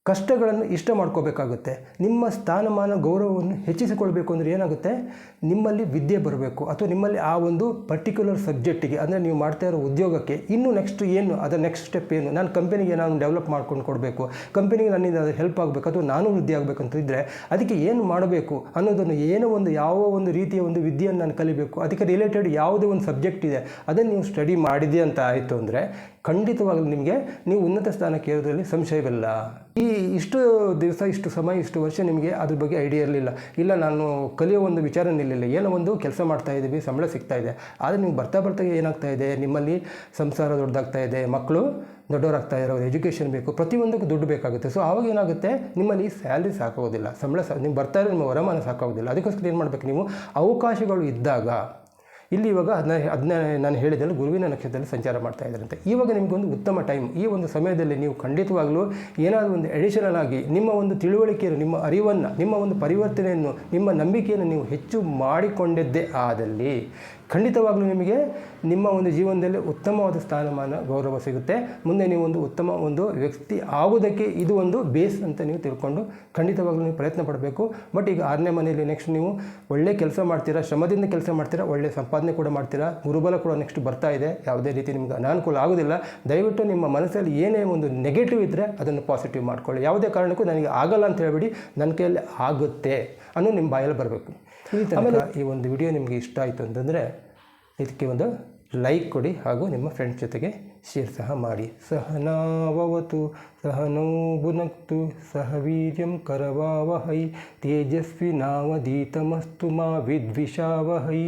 ಕಷ್ಟಗಳನ್ನು ಇಷ್ಟ ಮಾಡ್ಕೋಬೇಕಾಗುತ್ತೆ. ನಿಮ್ಮ ಸ್ಥಾನಮಾನ, ಗೌರವವನ್ನು ಹೆಚ್ಚಿಸಿಕೊಳ್ಬೇಕು ಅಂದರೆ ಏನಾಗುತ್ತೆ? ನಿಮ್ಮಲ್ಲಿ ವಿದ್ಯೆ ಬರಬೇಕು. ಅಥವಾ ನಿಮ್ಮಲ್ಲಿ ಆ ಒಂದು ಪರ್ಟಿಕ್ಯುಲರ್ ಸಬ್ಜೆಕ್ಟಿಗೆ ಅಂದರೆ ನೀವು ಮಾಡ್ತಾ ಇರೋ ಉದ್ಯೋಗಕ್ಕೆ ಇನ್ನೂ ನೆಕ್ಸ್ಟ್ ಏನು ಅದರ ನೆಕ್ಸ್ಟ್ ಸ್ಟೆಪ್ ಏನು? ನಾನು ಕಂಪನಿಗೆ ನಾನು ಡೆವಲಪ್ ಮಾಡ್ಕೊಂಡು ಕೊಡಬೇಕು. ಕಂಪನಿಗೆ ನನ್ನಿಂದ ಅದು ಹೆಲ್ಪ್ ಆಗಬೇಕು, ಅಥವಾ ನಾನು ವೃದ್ಧಿ ಆಗಬೇಕು ಅಂತ ಇದ್ದರೆ ಅದಕ್ಕೆ ಏನು ಮಾಡಬೇಕು ಅನ್ನೋದನ್ನು ಏನೋ ಒಂದು ಯಾವ ಒಂದು ರೀತಿಯ ಒಂದು ವಿದ್ಯೆಯನ್ನು ನಾನು ಕಲಿಬೇಕು. ಅದಕ್ಕೆ ರಿಲೇಟೆಡ್ ಯಾವುದೇ ಒಂದು ಸಬ್ಜೆಕ್ಟ್ ಇದೆ, ಅದನ್ನು ನೀವು ಸ್ಟಡಿ ಮಾಡಿದೆ ಅಂತ ಆಯಿತು ಅಂದರೆ ಖಂಡಿತವಾಗಲೂ ನಿಮಗೆ ನೀವು ಉನ್ನತ ಸ್ಥಾನಕ್ಕೆ ಏರೋದ್ರಲ್ಲಿ ಸಂಶಯವಿಲ್ಲ. ಈ ಇಷ್ಟು ದಿವಸ, ಇಷ್ಟು ಸಮಯ, ಇಷ್ಟು ವರ್ಷ ನಿಮಗೆ ಅದ್ರ ಬಗ್ಗೆ ಐಡಿಯಾ ಇರಲಿಲ್ಲ. ಇಲ್ಲ, ನಾನು ಕಲಿಯೋ ಒಂದು ವಿಚಾರ ನಿಲ್ಲಿಲ್ಲ. ಏನೋ ಒಂದು ಕೆಲಸ ಮಾಡ್ತಾ ಇದ್ದೀವಿ, ಸಂಬಳ ಸಿಗ್ತಾ ಇದೆ. ಆದರೆ ನೀವು ಬರ್ತಾ ಬರ್ತಾ ಏನಾಗ್ತಾ ಇದೆ? ನಿಮ್ಮಲ್ಲಿ ಸಂಸಾರ ದೊಡ್ಡದಾಗ್ತಾ ಇದೆ, ಮಕ್ಕಳು ದೊಡ್ಡವರಾಗ್ತಾ ಇರೋರು ಎಜುಕೇಷನ್ ಬೇಕು, ಪ್ರತಿಯೊಂದಕ್ಕೂ ದುಡ್ಡು ಬೇಕಾಗುತ್ತೆ. ಸೊ ಆವಾಗ ಏನಾಗುತ್ತೆ? ನಿಮ್ಮಲ್ಲಿ ಸ್ಯಾಲ್ರಿ ಸಾಕಾಗೋದಿಲ್ಲ, ಸಂಬಳ ಸಾ, ನೀವು ಬರ್ತಾ ಇರೋ ನಿಮ್ಮ ವರಮಾನ ಸಾಕಾಗೋದಿಲ್ಲ. ಅದಕ್ಕೋಸ್ಕರ ಏನು ಮಾಡಬೇಕು ನೀವು? ಅವಕಾಶಗಳು ಇದ್ದಾಗ ಇಲ್ಲಿ ಇವಾಗ ಅದನ್ನ ಅದನ್ನ ನಾನು ಹೇಳಿದಲ್ಲಿ ಗುರುವಿನ ನಕ್ಷತ್ರದಲ್ಲಿ ಸಂಚಾರ ಮಾಡ್ತಾ ಇದ್ದಾರಂತೆ. ಇವಾಗ ನಿಮಗೊಂದು ಉತ್ತಮ ಟೈಮ್. ಈ ಒಂದು ಸಮಯದಲ್ಲಿ ನೀವು ಖಂಡಿತವಾಗಲೂ ಏನಾದರೂ ಒಂದು ಎಡಿಷನಲ್ ಆಗಿ ನಿಮ್ಮ ಒಂದು ತಿಳುವಳಿಕೆಯನ್ನು, ನಿಮ್ಮ ಅರಿವನ್ನು, ನಿಮ್ಮ ಒಂದು ಪರಿವರ್ತನೆಯನ್ನು, ನಿಮ್ಮ ನಂಬಿಕೆಯನ್ನು ನೀವು ಹೆಚ್ಚು ಮಾಡಿಕೊಂಡಿದ್ದೇ ಆದಲ್ಲಿ ಖಂಡಿತವಾಗಲೂ ನಿಮಗೆ ನಿಮ್ಮ ಒಂದು ಜೀವನದಲ್ಲಿ ಉತ್ತಮವಾದ ಸ್ಥಾನಮಾನ ಗೌರವ ಸಿಗುತ್ತೆ. ಮುಂದೆ ನೀವು ಒಂದು ಉತ್ತಮ ಒಂದು ವ್ಯಕ್ತಿ ಆಗೋದಕ್ಕೆ ಇದು ಒಂದು ಬೇಸ್ ಅಂತ ನೀವು ತಿಳ್ಕೊಂಡು ಖಂಡಿತವಾಗ್ಲೂ ನೀವು ಪ್ರಯತ್ನ ಪಡಬೇಕು. ಬಟ್ ಈಗ ಆರನೇ ಮನೆಯಲ್ಲಿ ನೆಕ್ಸ್ಟ್ ನೀವು ಒಳ್ಳೆ ಕೆಲಸ ಮಾಡ್ತೀರಾ ಶ್ರಮದಿಂದ ಕೆಲಸ ಮಾಡ್ತೀರಾ ಒಳ್ಳೆ ಸಂಪಾದನೆ ಕೂಡ ಮಾಡ್ತೀರಾ ಗುರುಬಲ ಕೂಡ ನೆಕ್ಸ್ಟ್ ಬರ್ತಾ ಇದೆ. ಯಾವುದೇ ರೀತಿ ನಿಮ್ಗೆ ಅನಾನುಕೂಲ ಆಗೋದಿಲ್ಲ ದಯವಿಟ್ಟು ನಿಮ್ಮ ಮನಸ್ಸಲ್ಲಿ ಏನೇ ಒಂದು ನೆಗೆಟಿವ್ ಇದ್ದರೆ ಅದನ್ನು ಪಾಸಿಟಿವ್ ಮಾಡ್ಕೊಳ್ಳಿ. ಯಾವುದೇ ಕಾರಣಕ್ಕೂ ನನಗೆ ಆಗಲ್ಲ ಅಂತ ಹೇಳ್ಬಿಡಿ ನನ್ನ ಕೈಯಲ್ಲಿ ಆಗುತ್ತೆ ಅನ್ನೋ ನಿಮ್ಮ ಬಾಯಲ್ಲಿ ಬರಬೇಕು. ಆಮೇಲೆ ಈ ಒಂದು ವಿಡಿಯೋ ನಿಮಗೆ ಇಷ್ಟ ಆಯಿತು ಅಂತಂದರೆ ಇದಕ್ಕೆ ಒಂದು ಲೈಕ್ ಕೊಡಿ ಹಾಗೂ ನಿಮ್ಮ ಫ್ರೆಂಡ್ಸ್ ಜೊತೆಗೆ ಶೇರ್ ಸಹ ಮಾಡಿ. ಸಹನಾವವತು ಸಹನೋ ಭುನಕ್ತು ಸಹ ವೀರ್ಯಂ ಕರವಾವಹೈ, ತೇಜಸ್ವಿ ನಾವಧೀತಮಸ್ತು ಮಾ ವಿದ್ವಿಷಾವಹೈ.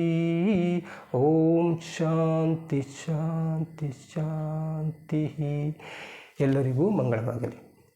ಓಂ ಶಾಂತಿ ಶಾಂತಿ ಶಾಂತಿ ಎಲ್ಲರಿಗೂ ಮಂಗಳವಾಗಲಿ.